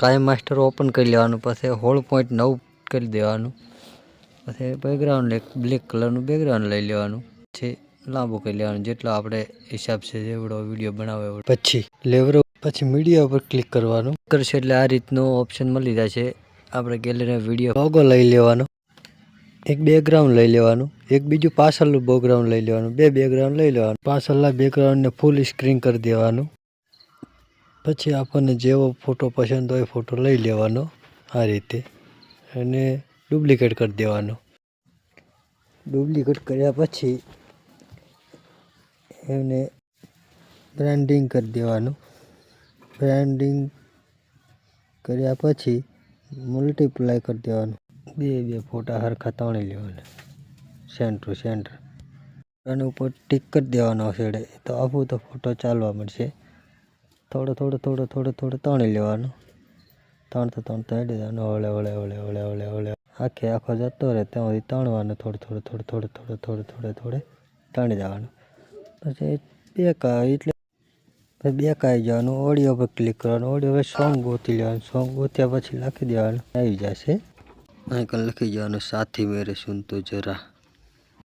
કાય master open કરી લેવાનું, પછી હોળ પોઈન્ટ નવ કરી દેવાનું, પછી બેકગ્રાઉન્ડ બ્લેક કલરનું બેકગ્રાઉન્ડ લઈ લેવાનું છે લાંબુ કરી લેવાનું, જેટલો આપણે હિસાબ છે, જેવડો વીડિયો બનાવે પછી લેવરો પછી મીડિયા ઉપર ક્લિક કરવાનું. કરશે એટલે આ રીતનો ઓપ્શન મળી જશે. આપણે ગેલેરી વીડિયો લોગો લઈ લેવાનો, એક બેકગ્રાઉન્ડ લઈ લેવાનું, એક બીજું પાછળનું બેકગ્રાઉન્ડ લઈ લેવાનું, બે બેકગ્રાઉન્ડ લઈ લેવાનું, પાછળના બેકગ્રાઉન્ડને ફૂલ સ્ક્રીન કરી દેવાનું. પછી આપણને જેવો ફોટો પસંદ હોય ફોટો લઈ લેવાનો આ રીતે અને ડુપ્લિકેટ કરી દેવાનો. ડુપ્લિકેટ કર્યા પછી એમને બ્રાન્ડિંગ કરી દેવાનું. બ્રાન્ડિંગ કર્યા પછી મલ્ટીપ્લાય કરી દેવાનું. બે બે ફોટા હરખા તાણી લેવાના. સેન્ટર સેન્ટર અને ઉપર ટીક કરી દેવાનો છેડે. તો આવું તો ફોટો ચાલવા મળશે. થોડો થોડો થોડો થોડો થોડો તણી લેવાનો. તો તણ હેડી દેવાનું હળે હળે હળે હળે હળે હળે આખે, આખો જતો રહે ત્યાં સુધી થોડું થોડું થોડું થોડું થોડું થોડું, થોડો, થોડે તણી જવાનું. પછી બે કા એટલે બે કાઈ જવાનું, ઓડિયો પર ક્લિક કરવાનું, ઓડિયો પર સોંગ ગોતી લેવાનું, સોંગ ગોત્યા પછી લખી દેવાનું. આવી જશે. અહીં લખી જવાનું સાથી મેરે સુનતો જરા.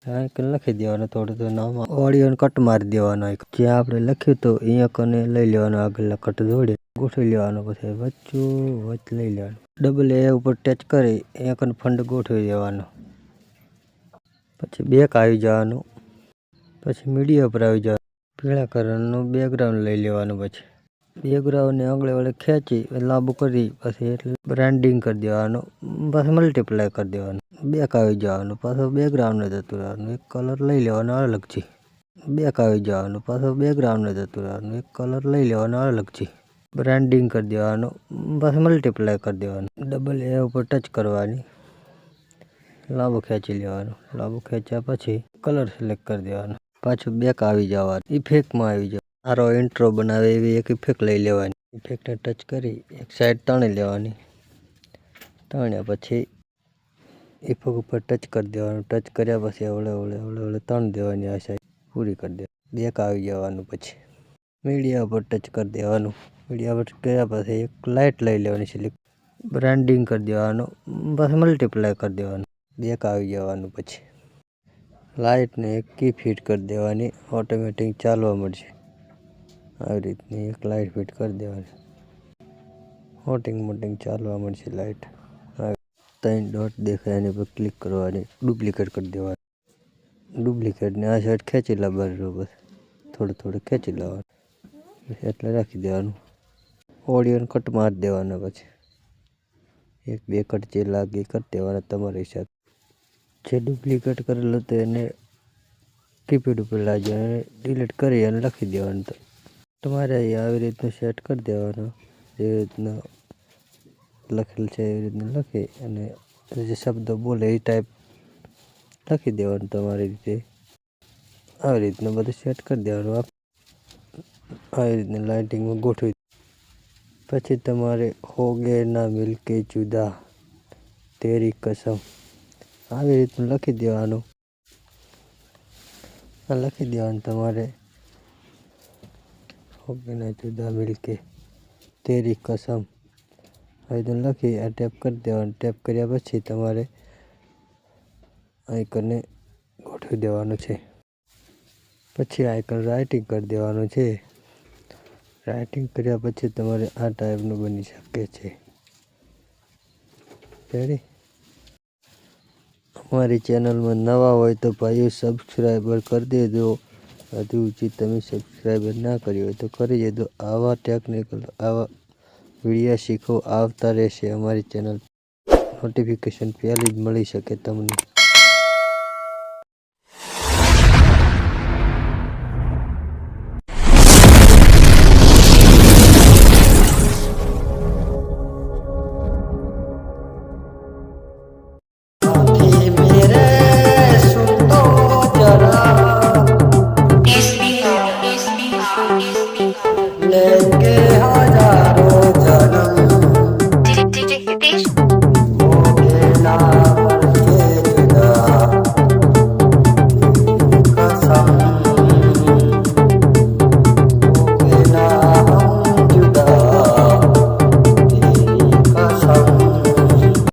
લખી દેવાનો થોડું તો નામ. ઓડિયોને કટ મારી દેવાનો એક. જ્યાં આપણે લખ્યું તો અહીંયા કને લઈ લેવાનો આગળ કટ જોડે. ગોઠવી લેવાનો પછી વચ્ચું વચ લઈ લેવાનું. ડબલ એ ઉપર ટચ કરી, અહીંયા કને ફંડ ગોઠવી દેવાનો. પછી બેક આવી જવાનું. પછી મીડિયા પર આવી જવાનું. પીળા કલરનું બેકગ્રાઉન્ડ લઈ લેવાનું પછી. બેકગ્રાઉન્ડને આંગળે વડે ખેંચી લાંબુ કરી પછી એટલે બ્રાન્ડિંગ કરી દેવાનું, પછી મલ્ટીપ્લાય કરી દેવાનું. બેક આવી જવાનું, પાછું બેકગ્રાઉન્ડને જતું રહેવાનું. એક કલર લઈ લેવાનો અલગથી. બેક આવી જવાનું, પાછું બેકગ્રાઉન્ડને જતું રહેવાનું. એક કલર લઈ લેવાનો અલગથી. બ્રાન્ડિંગ કરી દેવાનું, પછી મલ્ટીપ્લાય કરી દેવાનું. ડબલ એ ઉપર ટચ કરવાની. લાંબુ ખેંચી લેવાનું. લાંબુ ખેંચ્યા પછી કલર સિલેક્ટ કરી દેવાનો. પાછું બેક આવી જવાનું. ઇફેક્ટમાં આવી જવાનું. સારો ઇન્ટ્રો બનાવે એવી એક ઇફેક્ટ લઈ લેવાની. ઇફેક્ટને ટચ કરી, એક સાઈડ તાણી લેવાની. તાણ્યા પછી ઇફેક્ટ ઉપર ટચ કરી દેવાનું. ટચ કર્યા પછી ઓળે ઓળે ઓળે ઓળે તાણી દેવાની આ સાઈડ પૂરી કરી દેવાની. બેક આવી જવાનું પછી. મીડિયા પર ટચ કરી દેવાનું. મીડિયા પર કર્યા પછી એક લાઇટ લઈ લેવાની સિલેક્ટ બ્રાન્ડિંગ કરી દેવાનું. પછી મલ્ટીપ્લાય કરી દેવાનું. બેક આવી જવાનું પછી. લાઇટને એક કી ફિટ કરી દેવાની. ઓટોમેટિક ચાલવા મળશે. આવી રીતની એક લાઇટ ફિટ કરી દેવાની હોટિંગ મોટિંગ ચાલવા મળશે લાઇટ ત્રણ ડોટ દેખાય, એની પર ક્લિક કરવાની ડુપ્લિકેટ કરી દેવાની. ડુપ્લિકેટને આ સાઈડ ખેંચી લાવવાનું બસ થોડું થોડું ખેંચી લાવવાનું એટલે રાખી દેવાનું. ઓડિયોને કટ મારી દેવાના પછી. એક, બે કટ જે લાગે કરી દેવાના તમારા હિસાબ જે ડુપ્લિકેટ કરેલું તો એને કીપીડ ઉપર લાવજો અને ડિલીટ કરી અને લખી દેવાનું તમારે આવી રીતનું સેટ કરી દેવાનું. જેવી રીતના લખેલ છે એવી રીતના લખી અને જે શબ્દો બોલે એ ટાઈપ લખી દેવાનું તમારી રીતે. આવી રીતનું બધું સેટ કરી દેવાનું. આવી રીતના લાઇટિંગમાં ગોઠવી પછી તમારે હોગે ના મિલકે જુદા, તેરી કસમ આવી રીતનું લખી દેવાનું. લખી દેવાનું તમારે. હોગે ના જુદા મિલકે તેરી કસમ. આવી રીતનું લખી, આ ટેપ કરી દેવાનું. ટેપ કર્યા પછી તમારે આઇકનને ગોઠવી દેવાનું છે. પછી આઇકન રાઇટિંગ કરી દેવાનું છે. રાઇટિંગ કર્યા પછી તમારે આ ટાઈપનું બની શકે છે. રેડી અમારી ચેનલમાં નવા હોય તો ભાઈઓ સબસ્ક્રાઈબર કરી દેજો. હજુ સુધી તમે સબસ્ક્રાઈબર ના કર્યું હોય તો કરી દેજો. આવા ટેકનિકલ આવા વિડીયા શીખો. આવતા રહેશે અમારી ચેનલ નોટિફિકેશન પહેલી જ મળી શકે તમને.